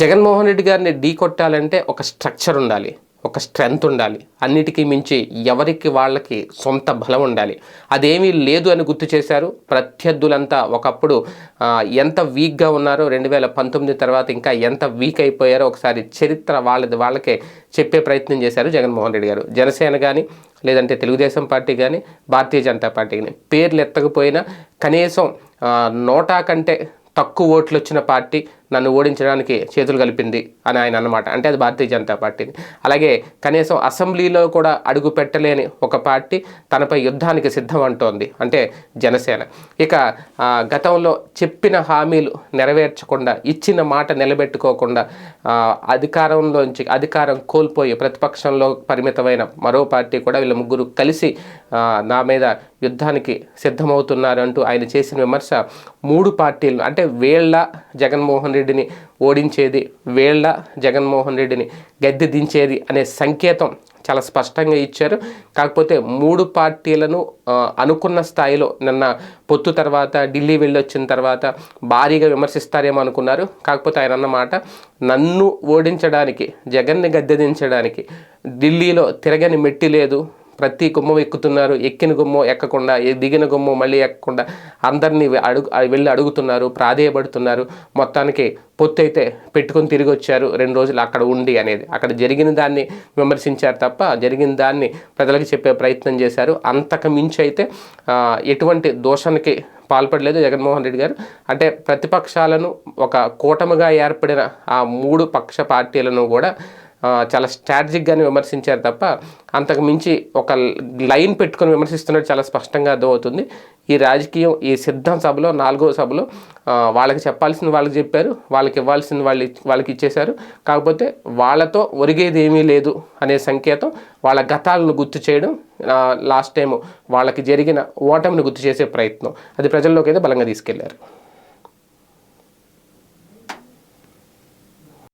జగన్మోహన్ రెడ్డి గారిని ఢీ కొట్టాలంటే ఒక స్ట్రక్చర్ ఉండాలి ఒక స్ట్రెంగ్త్ ఉండాలి. అన్నిటికీ మించి ఎవరికి వాళ్ళకి సొంత బలం ఉండాలి. అదేమీ లేదు అని గుర్తు చేశారు. ప్రత్యర్థులంతా ఒకప్పుడు ఎంత వీక్గా ఉన్నారో రెండు వేల పంతొమ్మిది తర్వాత ఇంకా ఎంత వీక్ అయిపోయారో ఒకసారి చరిత్ర వాళ్ళది వాళ్ళకే చెప్పే ప్రయత్నం చేశారు జగన్మోహన్ రెడ్డి గారు. జనసేన కానీ లేదంటే తెలుగుదేశం పార్టీ కానీ భారతీయ జనతా పార్టీ కానీ పేర్లు ఎత్తకపోయినా కనీసం నోటా కంటే తక్కువ ఓట్లు వచ్చిన పార్టీ నన్ను ఓడించడానికి చేతులు కలిపింది అని ఆయన అన్నమాట. అంటే అది భారతీయ జనతా పార్టీని అలాగే కనీసం అసెంబ్లీలో కూడా అడుగు పెట్టలేని ఒక పార్టీ తనపై యుద్ధానికి సిద్ధం అంటోంది. అంటే జనసేన. ఇక గతంలో చెప్పిన హామీలు నెరవేర్చకుండా ఇచ్చిన మాట నిలబెట్టుకోకుండా అధికారంలోంచి అధికారం కోల్పోయి ప్రతిపక్షంలో పరిమితమైన మరో పార్టీ కూడా వీళ్ళ ముగ్గురు కలిసి నా మీద యుద్ధానికి సిద్ధమవుతున్నారంటూ ఆయన చేసిన విమర్శ మూడు పార్టీలు. అంటే వేళ్ళ జగన్మోహన్ రెడ్డిని ఓడించేది వేళ్ళ జగన్మోహన్ రెడ్డిని గద్దె దించేది అనే సంకేతం చాలా స్పష్టంగా ఇచ్చారు. కాకపోతే మూడు పార్టీలను అనుకున్న స్థాయిలో నిన్న పొత్తు తర్వాత ఢిల్లీ వెళ్ళి వచ్చిన తర్వాత భారీగా విమర్శిస్తారేమో అనుకున్నారు. కాకపోతే ఆయన అన్నమాట నన్ను ఓడించడానికి జగన్ని గద్దె దించడానికి ఢిల్లీలో తిరగని మెట్టి లేదు. ప్రతి గుమ్మం ఎక్కుతున్నారు ఎక్కిన గుమ్మం ఎక్కకుండా దిగిన గుమ్మం మళ్ళీ ఎక్కకుండా అందరినీ అడుగు వెళ్ళి అడుగుతున్నారు ప్రాధేయపడుతున్నారు. మొత్తానికి పొత్తు అయితే పెట్టుకొని తిరిగి వచ్చారు. రెండు రోజులు అక్కడ ఉండి అనేది. అక్కడ జరిగిన దాన్ని విమర్శించారు తప్ప జరిగిన దాన్ని ప్రజలకు చెప్పే ప్రయత్నం చేశారు. అంతకు మించి అయితే ఎటువంటి దోషానికి పాల్పడలేదు జగన్మోహన్ రెడ్డి గారు. అంటే ప్రతిపక్షాలను ఒక కూటమిగా ఏర్పడిన ఆ మూడు పక్ష పార్టీలను కూడా చాలా స్ట్రాటజిక్గానే విమర్శించారు తప్ప అంతకు మించి ఒక లైన్ పెట్టుకొని విమర్శిస్తున్నట్టు చాలా స్పష్టంగా అర్థమవుతుంది. ఈ రాజకీయం ఈ సిద్ధం సభలో నాలుగో సభలో వాళ్ళకి చెప్పాల్సింది వాళ్ళకి చెప్పారు వాళ్ళకి ఇవ్వాల్సింది వాళ్ళు వాళ్ళకి ఇచ్చేశారు. కాకపోతే వాళ్ళతో ఒరిగేది ఏమీ లేదు అనే సంకేతం వాళ్ళ గతాలను గుర్తు చేయడం లాస్ట్ టైం వాళ్ళకి జరిగిన ఓటమిని గుర్తు చేసే ప్రయత్నం. అది ప్రజల్లోకి అయితే బలంగా తీసుకెళ్ళారు.